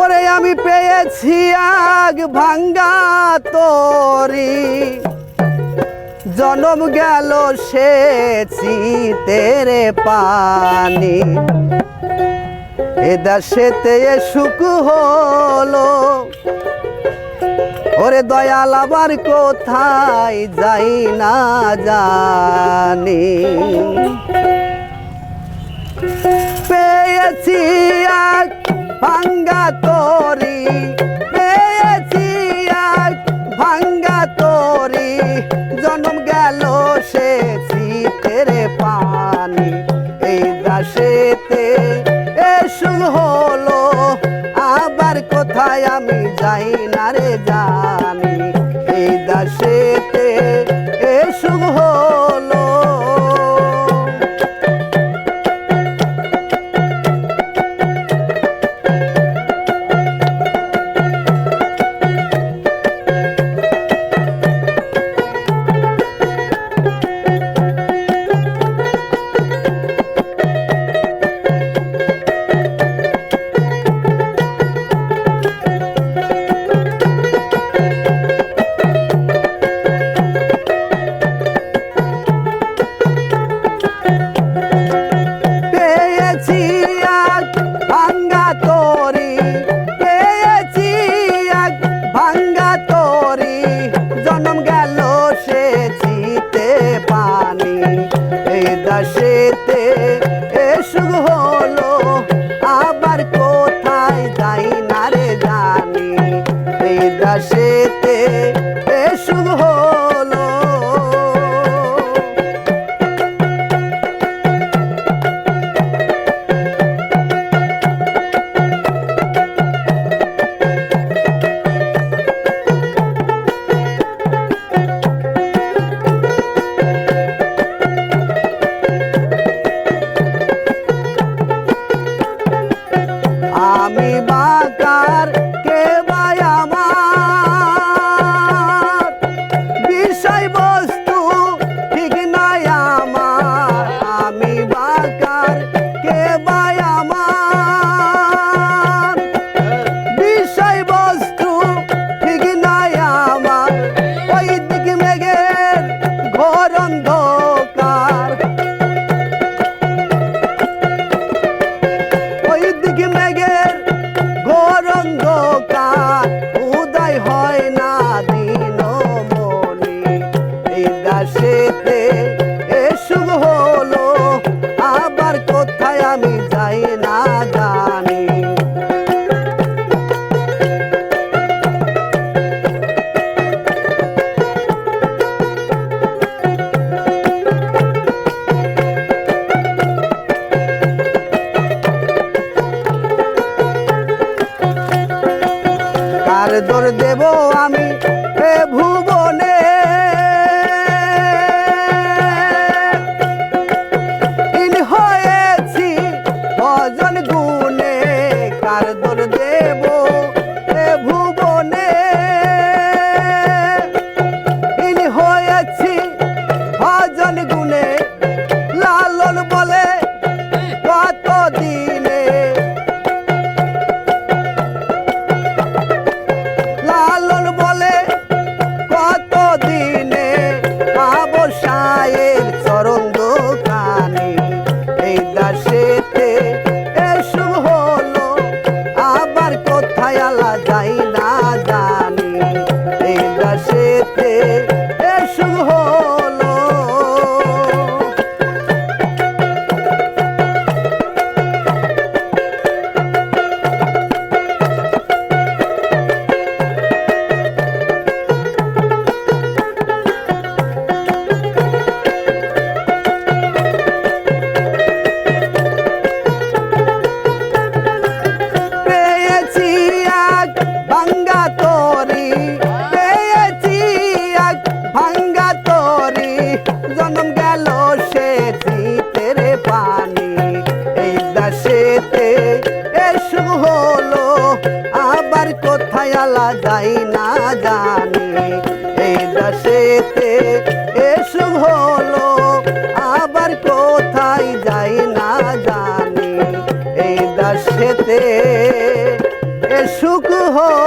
ওরে আমি পেয়েছি আগ ভাঙ্গা তরি। জনম গেল সেছি তেরে পানি। এ দেশেতে এ সুখ হলো। ওরে দয়াল, আবার কোথায় যাই না জানি। পেয়েছি এক ভাঙ্গা তরি, পেয়েছি এক ভাঙ্গা তরি। জন্ম গেল সে তেরে পানি, এই দাসেতে এসু হলো কোথায় আমি যাই না রে জানি। এই দাসেতে ঘরেতে এসুখ হলো আবার কোথায় যাই না রে জানি। এই দাসেতে এসুখ হলো যায় না দর দেব আমি। হে ভুব আসেতে যাই না জানি এই দেশেতে এসব হলো, আবার কোথায় যাই না জানি এই দেশেতে এসুখ হলো।